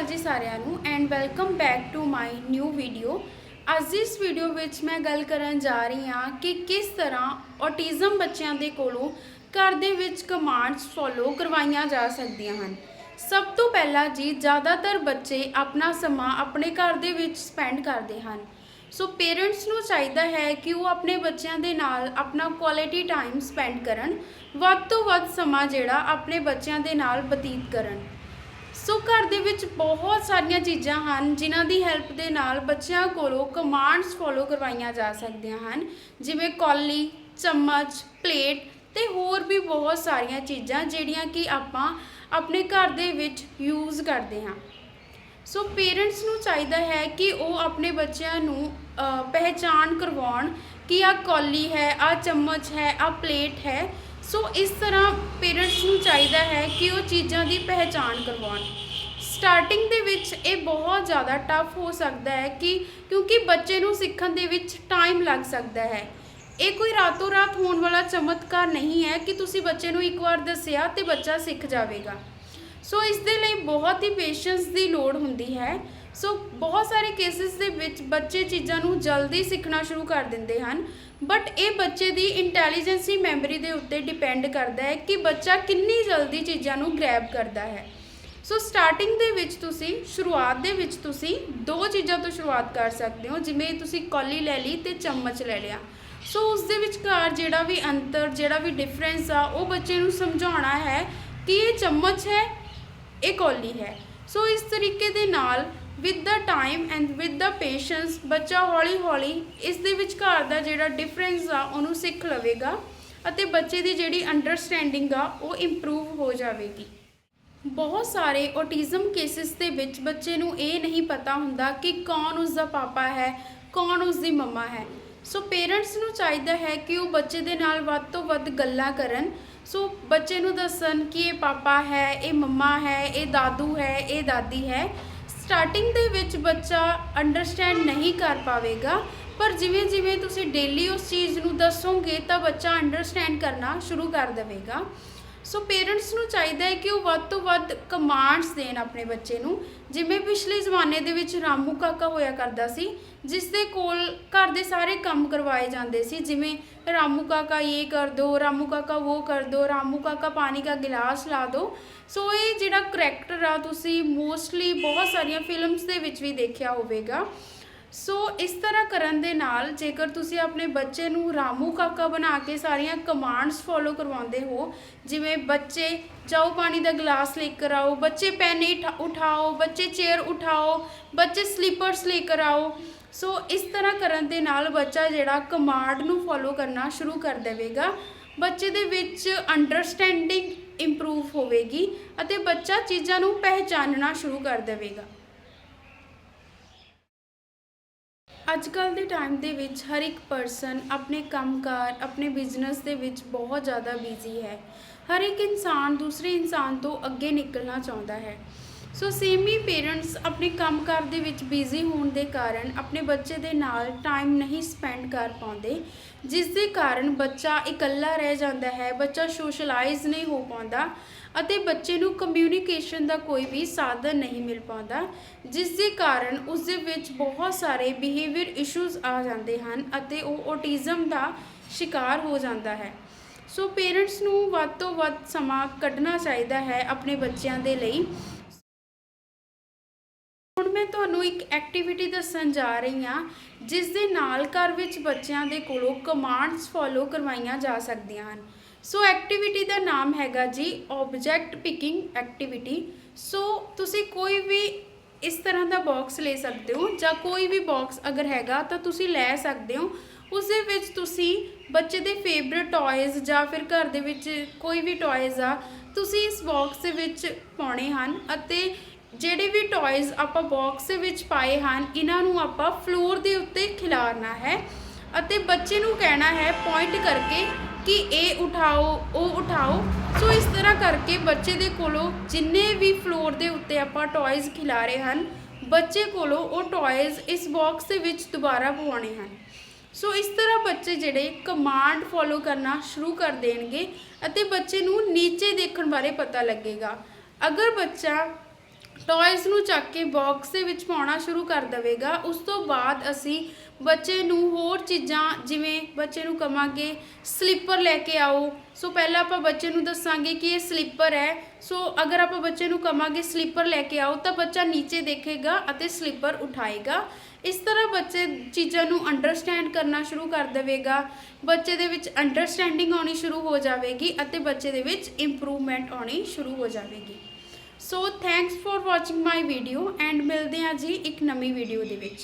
ਅਕਾਲ ਜੀ ਸਾਰਿਆਂ ਨੂੰ and welcome back to my new video ਅੱਜ ਇਸ ਵੀਡੀਓ ਵਿੱਚ ਮੈਂ ਗੱਲ ਕਰਨ ਜਾ ਰਹੀ ਹਾਂ ਕਿ ਕਿਸ ਤਰ੍ਹਾਂ ਔਟਿਜ਼ਮ ਬੱਚਿਆਂ ਦੇ ਕੋਲੋਂ ਘਰ ਦੇ ਵਿੱਚ ਕਮਾਂਡਸ ਫੋਲੋ ਕਰਵਾਈਆਂ ਜਾ ਸਕਦੀਆਂ ਹਨ। ਸਭ ਤੋਂ ਪਹਿਲਾਂ ਜੀ, ਜ਼ਿਆਦਾਤਰ ਬੱਚੇ ਆਪਣਾ ਸਮਾਂ ਆਪਣੇ ਘਰ ਦੇ ਵਿੱਚ ਸਪੈਂਡ ਕਰਦੇ ਹਨ। ਸੋ ਪੇਰੈਂਟਸ ਨੂੰ ਚਾਹੀਦਾ ਹੈ ਕਿ ਉਹ ਆਪਣੇ ਬੱਚਿਆਂ ਦੇ ਨਾਲ ਆਪਣਾ ਕੁਆਲਿਟੀ ਟਾਈਮ ਸਪੈਂਡ ਕਰਨ। ਵੱਧ ਤੋਂ ਵੱਧ ਸਮਾਂ ਜਿਹੜਾ ਆਪਣੇ ਬੱਚਿਆਂ ਦੇ ਨਾਲ ਬਤੀਤ ਕਰਨ। ਸੋ ਘਰ ਦੇ ਵਿੱਚ ਬਹੁਤ ਸਾਰੀਆਂ ਚੀਜ਼ਾਂ ਹਨ, ਜਿਨ੍ਹਾਂ ਦੀ ਹੈਲਪ ਦੇ ਨਾਲ ਬੱਚਿਆਂ ਕੋਲੋਂ ਕਮਾਂਡਸ ਫੋਲੋ ਕਰਵਾਈਆਂ ਜਾ ਸਕਦੀਆਂ ਹਨ। ਜਿਵੇਂ ਕੌਲੀ, ਚਮਚ, ਪਲੇਟ ਤੇ ਹੋਰ ਵੀ ਬਹੁਤ ਸਾਰੀਆਂ ਚੀਜ਼ਾਂ ਜਿਹੜੀਆਂ ਕਿ ਆਪਾਂ ਆਪਣੇ ਘਰ ਦੇ ਵਿੱਚ ਯੂਜ਼ ਕਰਦੇ ਹਾਂ। ਸੋ ਪੇਰੈਂਟਸ ਨੂੰ ਚਾਹੀਦਾ ਹੈ ਕਿ ਉਹ ਆਪਣੇ ਬੱਚਿਆਂ ਨੂੰ ਪਹਿਚਾਣ ਕਰਵਾਉਣ ਕਿ ਆ ਕੌਲੀ ਹੈ ਆ ਚਮਚ ਹੈ ਆ ਪਲੇਟ ਹੈ। ਸੋ ਇਸ ਤਰ੍ਹਾਂ ਪੇਰੈਂਟਸ ਨੂੰ ਚਾਹੀਦਾ ਹੈ ਕਿ ਉਹ ਚੀਜ਼ਾਂ ਦੀ ਪਹਿਚਾਣ ਕਰਵਾਉਣ। ਸਟਾਰਟਿੰਗ ਦੇ ਵਿੱਚ ਇਹ ਬਹੁਤ ਜ਼ਿਆਦਾ ਟਫ ਹੋ ਸਕਦਾ ਹੈ ਕਿ ਕਿਉਂਕਿ ਬੱਚੇ ਨੂੰ ਸਿੱਖਣ ਦੇ ਵਿੱਚ ਟਾਈਮ ਲੱਗ ਸਕਦਾ ਹੈ। ਇਹ ਕੋਈ ਰਾਤੋਂ ਰਾਤ ਹੋਣ ਵਾਲਾ ਚਮਤਕਾਰ ਨਹੀਂ ਹੈ ਕਿ ਤੁਸੀਂ ਬੱਚੇ ਨੂੰ ਇੱਕ ਵਾਰ ਦੱਸਿਆ ਤੇ ਬੱਚਾ ਸਿੱਖ ਜਾਵੇਗਾ। ਸੋ ਇਸ ਦੇ ਲਈ ਬਹੁਤ ਹੀ ਪੇਸ਼ੈਂਸ ਦੀ ਲੋੜ ਹੁੰਦੀ ਹੈ। ਸੋ ਬਹੁਤ ਸਾਰੇ ਕੇਸਿਸ ਦੇ ਵਿੱਚ ਬੱਚੇ ਚੀਜ਼ਾਂ ਨੂੰ ਜਲਦੀ ਸਿੱਖਣਾ ਸ਼ੁਰੂ ਕਰ ਦਿੰਦੇ ਹਨ। ਬਟ ਇਹ ਬੱਚੇ ਦੀ ਇੰਟੈਲੀਜੈਂਸੀ ਮੈਮਰੀ ਦੇ ਉੱਤੇ ਡਿਪੈਂਡ ਕਰਦਾ ਹੈ ਕਿ ਬੱਚਾ ਕਿੰਨੀ ਜਲਦੀ ਚੀਜ਼ਾਂ ਨੂੰ ਗ੍ਰੈਬ ਕਰਦਾ ਹੈ। ਸੋ ਸਟਾਰਟਿੰਗ ਦੇ ਵਿੱਚ ਤੁਸੀਂ, ਸ਼ੁਰੂਆਤ ਦੇ ਵਿੱਚ ਤੁਸੀਂ ਦੋ ਚੀਜ਼ਾਂ ਤੋਂ ਸ਼ੁਰੂਆਤ ਕਰ ਸਕਦੇ ਹੋ, ਜਿਵੇਂ ਤੁਸੀਂ ਕੌਲੀ ਲੈ ਲਈ ਤੇ ਚਮਚ ਲੈ ਲਿਆ। ਸੋ ਉਸ ਦੇ ਵਿਚਕਾਰ ਜਿਹੜਾ ਵੀ ਅੰਤਰ, ਜਿਹੜਾ ਵੀ ਡਿਫਰੈਂਸ ਆ, ਉਹ ਬੱਚੇ ਨੂੰ ਸਮਝਾਉਣਾ ਹੈ ਕਿ ਇਹ ਚਮਚ ਹੈ, ਇਹ ਕੌਲੀ ਹੈ। ਸੋ ਇਸ ਤਰੀਕੇ ਦੇ ਨਾਲ with the time and with the patience ਬੱਚਾ ਹੌਲੀ ਹੌਲੀ ਇਸ ਦੇ ਵਿਚਕਾਰ ਦਾ ਜਿਹੜਾ ਡਿਫਰੈਂਸ ਆ, ਉਹਨੂੰ ਸਿੱਖ ਲਵੇਗਾ ਅਤੇ ਬੱਚੇ ਦੀ ਜਿਹੜੀ ਅੰਡਰਸਟੈਂਡਿੰਗ ਆ, ਉਹ ਇੰਪਰੂਵ ਹੋ ਜਾਵੇਗੀ। ਬਹੁਤ ਸਾਰੇ ਔਟਿਜ਼ਮ ਕੇਸਿਸ ਦੇ ਵਿੱਚ ਬੱਚੇ ਨੂੰ ਇਹ ਨਹੀਂ ਪਤਾ ਹੁੰਦਾ ਕਿ ਕੌਣ ਉਸ ਦਾ ਪਾਪਾ ਹੈ, ਕੌਣ ਉਸ ਦੀ ਮੰਮਾ ਹੈ। ਸੋ ਪੇਰੈਂਟਸ ਨੂੰ ਚਾਹੀਦਾ ਹੈ ਕਿ ਉਹ ਬੱਚੇ ਦੇ ਨਾਲ ਵੱਧ ਤੋਂ ਵੱਧ ਗੱਲਾਂ ਕਰਨ। ਸੋ ਬੱਚੇ ਨੂੰ ਦੱਸਣ ਕਿ ਇਹ ਪਾਪਾ ਹੈ, ਇਹ ਮੰਮਾ ਹੈ, ਇਹ ਦਾਦੂ ਹੈ, ਇਹ ਦਾਦੀ ਹੈ। ਸਟਾਰਟਿੰਗ ਦੇ ਵਿੱਚ ਬੱਚਾ ਅੰਡਰਸਟੈਂਡ ਨਹੀਂ ਕਰ ਪਾਵੇਗਾ, ਪਰ ਜਿਵੇਂ ਜਿਵੇਂ ਤੁਸੀਂ ਡੇਲੀ ਉਸ ਚੀਜ਼ ਨੂੰ ਦੱਸੋਗੇ ਤਾਂ ਬੱਚਾ ਅੰਡਰਸਟੈਂਡ ਕਰਨਾ ਸ਼ੁਰੂ ਕਰ ਦੇਵੇਗਾ। ਸੋ ਪੇਰੈਂਟਸ ਨੂੰ ਚਾਹੀਦਾ ਹੈ ਕਿ ਉਹ ਵੱਧ ਤੋਂ ਵੱਧ ਕਮਾਂਡਸ ਦੇਣ ਆਪਣੇ ਬੱਚੇ ਨੂੰ। ਜਿਵੇਂ ਪਿਛਲੇ ਜ਼ਮਾਨੇ ਦੇ ਵਿੱਚ ਰਾਮੂ ਕਾਕਾ ਹੋਇਆ ਕਰਦਾ ਸੀ ਜਿਸ ਦੇ ਕੋਲ ਘਰ ਦੇ ਸਾਰੇ ਕੰਮ ਕਰਵਾਏ ਜਾਂਦੇ ਸੀ। ਜਿਵੇਂ ਰਾਮੂ ਕਾਕਾ ਇਹ ਕਰ ਦੋ, ਰਾਮੂ ਕਾਕਾ ਉਹ ਕਰ ਦੋ, ਰਾਮੂ ਕਾਕਾ ਪਾਣੀ ਦਾ ਗਿਲਾਸ ਲਾ ਦੋ। ਸੋ ਇਹ ਜਿਹੜਾ ਕਰੈਕਟਰ ਆ, ਤੁਸੀਂ ਮੋਸਟਲੀ ਬਹੁਤ ਸਾਰੀਆਂ ਫਿਲਮਸ ਦੇ ਵਿੱਚ ਵੀ ਦੇਖਿਆ ਹੋਵੇਗਾ। ਸੋ ਇਸ ਤਰ੍ਹਾਂ ਕਰਨ ਦੇ ਨਾਲ ਜੇਕਰ ਤੁਸੀਂ ਆਪਣੇ ਬੱਚੇ ਨੂੰ ਰਾਮੂ ਕਾਕਾ ਬਣਾ ਕੇ ਸਾਰੀਆਂ ਕਮਾਂਡਸ ਫੋਲੋ ਕਰਵਾਉਂਦੇ ਹੋ, ਜਿਵੇਂ ਬੱਚੇ ਜਾਓ ਪਾਣੀ ਦਾ ਗਲਾਸ ਲੈ ਕਰ ਆਓ, ਬੱਚੇ ਪੈਨ ਉਠਾਓ, ਬੱਚੇ ਚੇਅਰ ਉਠਾਓ, ਬੱਚੇ ਸਲੀਪਰਸ ਲੈ ਕਰ ਆਓ। ਸੋ ਇਸ ਤਰ੍ਹਾਂ ਕਰਨ ਦੇ ਨਾਲ ਬੱਚਾ ਜਿਹੜਾ ਕਮਾਂਡ ਨੂੰ ਫੋਲੋ ਕਰਨਾ ਸ਼ੁਰੂ ਕਰ ਦੇਵੇਗਾ। ਬੱਚੇ ਦੇ ਵਿੱਚ ਅੰਡਰਸਟੈਂਡਿੰਗ ਇੰਪਰੂਵ ਹੋਵੇਗੀ ਅਤੇ ਬੱਚਾ ਚੀਜ਼ਾਂ ਨੂੰ ਪਹਿਚਾਨਣਾ ਸ਼ੁਰੂ ਕਰ ਦੇਵੇਗਾ। ਅੱਜ ਕੱਲ ਦੇ ਟਾਈਮ ਦੇ ਵਿੱਚ ਹਰ ਇੱਕ ਪਰਸਨ ਆਪਣੇ ਕੰਮਕਾਰ, ਆਪਣੇ ਬਿਜ਼ਨਸ ਦੇ ਵਿੱਚ ਬਹੁਤ ਜ਼ਿਆਦਾ ਬਿਜ਼ੀ ਹੈ। ਹਰ ਇੱਕ ਇਨਸਾਨ ਦੂਸਰੇ ਇਨਸਾਨ ਤੋਂ ਅੱਗੇ ਨਿਕਲਣਾ ਚਾਹੁੰਦਾ ਹੈ। ਸੋ ਸੇਮ ਹੀ ਪੇਰੈਂਟਸ ਆਪਣੇ ਕੰਮਕਾਰ ਦੇ ਵਿੱਚ ਬਿਜ਼ੀ ਹੋਣ ਦੇ ਕਾਰਨ ਆਪਣੇ ਬੱਚੇ ਦੇ ਨਾਲ ਟਾਈਮ ਨਹੀਂ ਸਪੈਂਡ ਕਰ ਪਾਉਂਦੇ, ਜਿਸ ਦੇ ਕਾਰਨ ਬੱਚਾ ਇਕੱਲਾ ਰਹਿ ਜਾਂਦਾ ਹੈ, ਬੱਚਾ ਸੋਸ਼ਲਾਈਜ਼ ਨਹੀਂ ਹੋ ਪਾਉਂਦਾ ਅਤੇ ਬੱਚੇ ਨੂੰ ਕਮਿਊਨੀਕੇਸ਼ਨ ਦਾ ਕੋਈ ਵੀ ਸਾਧਨ ਨਹੀਂ ਮਿਲ ਪਾਉਂਦਾ, ਜਿਸ ਦੇ ਕਾਰਨ ਉਸ ਦੇ ਵਿੱਚ ਬਹੁਤ ਸਾਰੇ ਬਿਹੇਵੀਅਰ ਇਸ਼ੂਜ਼ ਆ ਜਾਂਦੇ ਹਨ ਅਤੇ ਉਹ ਔਟਿਜ਼ਮ ਦਾ ਸ਼ਿਕਾਰ ਹੋ ਜਾਂਦਾ ਹੈ। ਸੋ ਪੇਰੈਂਟਸ ਨੂੰ ਵੱਧ ਤੋਂ ਵੱਧ ਸਮਾਂ ਕੱਢਣਾ ਚਾਹੀਦਾ ਹੈ ਆਪਣੇ ਬੱਚਿਆਂ ਦੇ ਲਈ। ਮੈਂ ਤੁਹਾਨੂੰ ਇੱਕ ਐਕਟੀਵਿਟੀ ਦੱਸਣ ਜਾ ਰਹੀ ਹਾਂ, ਜਿਸ ਦੇ ਨਾਲ ਘਰ ਵਿੱਚ ਬੱਚਿਆਂ ਦੇ ਕੋਲੋਂ ਕਮਾਂਡਸ ਫੋਲੋ ਕਰਵਾਈਆਂ ਜਾ ਸਕਦੀਆਂ ਹਨ। ਸੋ ਐਕਟੀਵਿਟੀ ਦਾ ਨਾਮ ਹੈਗਾ ਜੀ ਆਬਜੈਕਟ ਪਿਕਿੰਗ ਐਕਟੀਵਿਟੀ ਸੋ ਤੁਸੀਂ ਕੋਈ ਵੀ ਇਸ ਤਰ੍ਹਾਂ ਦਾ ਬਾਕਸ ਲੈ ਸਕਦੇ ਹੋ, ਜਾਂ ਕੋਈ ਵੀ ਬਾਕਸ ਅਗਰ ਹੈਗਾ ਤਾਂ ਤੁਸੀਂ ਲੈ ਸਕਦੇ ਹੋ। ਉਸ ਦੇ ਵਿੱਚ ਤੁਸੀਂ ਬੱਚੇ ਦੇ ਫੇਵਰਿਟ ਟੌਇਜ਼ ਜਾਂ ਫਿਰ ਘਰ ਦੇ ਵਿੱਚ ਕੋਈ ਵੀ ਟੌਇਜ਼ ਆ, ਤੁਸੀਂ ਇਸ ਬਾਕਸ ਦੇ ਵਿੱਚ ਪਾਉਣੇ ਹਨ ਅਤੇ ਜਿਹੜੇ ਵੀ ਟੌਇਜ਼ ਆਪਾਂ ਬਾਕਸ ਦੇ ਵਿੱਚ ਪਾਏ ਹਨ, ਇਹਨਾਂ ਨੂੰ ਆਪਾਂ ਫਲੋਰ ਦੇ ਉੱਤੇ ਖਿਲਾਰਨਾ ਹੈ ਅਤੇ ਬੱਚੇ ਨੂੰ ਕਹਿਣਾ ਹੈ ਪੁਆਇੰਟ ਕਰਕੇ ਕਿ ਇਹ ਉਠਾਓ, ਉਹ ਉਠਾਓ। ਸੋ ਇਸ ਤਰ੍ਹਾਂ ਕਰਕੇ ਬੱਚੇ ਦੇ ਕੋਲੋਂ ਜਿੰਨੇ ਵੀ ਫਲੋਰ ਦੇ ਉੱਤੇ ਆਪਾਂ ਟੌਇਜ਼ ਖਿਲਾਰੇ ਹਨ, ਬੱਚੇ ਕੋਲੋਂ ਉਹ ਟੌਇਜ਼ ਇਸ ਬਾਕਸ ਦੇ ਵਿੱਚ ਦੁਬਾਰਾ ਪਵਾਉਣੇ ਹਨ। ਸੋ ਇਸ ਤਰ੍ਹਾਂ ਬੱਚੇ ਜਿਹੜੇ ਕਮਾਂਡ ਫੋਲੋ ਕਰਨਾ ਸ਼ੁਰੂ ਕਰ ਦੇਣਗੇ ਅਤੇ ਬੱਚੇ ਨੂੰ ਨੀਚੇ ਦੇਖਣ ਬਾਰੇ ਪਤਾ ਲੱਗੇਗਾ। ਅਗਰ ਬੱਚਾ ਟੌਇਜ਼ ਨੂੰ ਚੱਕ ਕੇ ਬਾਕਸ ਦੇ ਵਿੱਚ ਪਾਉਣਾ ਸ਼ੁਰੂ ਕਰ ਦੇਵੇਗਾ। ਉਸ ਤੋਂ ਬਾਅਦ ਅਸੀਂ ਬੱਚੇ ਨੂੰ ਹੋਰ ਚੀਜ਼ਾਂ, ਜਿਵੇਂ ਬੱਚੇ ਨੂੰ ਕਵਾਂਗੇ ਸਲੀਪਰ ਲੈ ਕੇ ਆਓ। ਸੋ ਪਹਿਲਾਂ ਆਪਾਂ ਬੱਚੇ ਨੂੰ ਦੱਸਾਂਗੇ ਕਿ ਇਹ ਸਲੀਪਰ ਹੈ। ਸੋ ਅਗਰ ਆਪਾਂ ਬੱਚੇ ਨੂੰ ਕਵਾਂਗੇ ਸਲੀਪਰ ਲੈ ਕੇ ਆਓ ਤਾਂ ਬੱਚਾ ਨੀਚੇ ਦੇਖੇਗਾ ਅਤੇ ਸਲੀਪਰ ਉਠਾਏਗਾ। ਇਸ ਤਰ੍ਹਾਂ ਬੱਚੇ ਚੀਜ਼ਾਂ ਨੂੰ ਅੰਡਰਸਟੈਂਡ ਕਰਨਾ ਸ਼ੁਰੂ ਕਰ ਦੇਵੇਗਾ। ਬੱਚੇ ਦੇ ਵਿੱਚ ਅੰਡਰਸਟੈਂਡਿੰਗ ਆਉਣੀ ਸ਼ੁਰੂ ਹੋ ਜਾਵੇਗੀ ਅਤੇ ਬੱਚੇ ਦੇ ਵਿੱਚ ਇੰਪਰੂਵਮੈਂਟ ਆਉਣੀ ਸ਼ੁਰੂ ਹੋ ਜਾਵੇਗੀ। So thanks for watching my video and ਮਿਲਦੇ ਹਾਂ ਜੀ ਇੱਕ ਨਵੀਂ ਵੀਡੀਓ ਦੇ ਵਿੱਚ।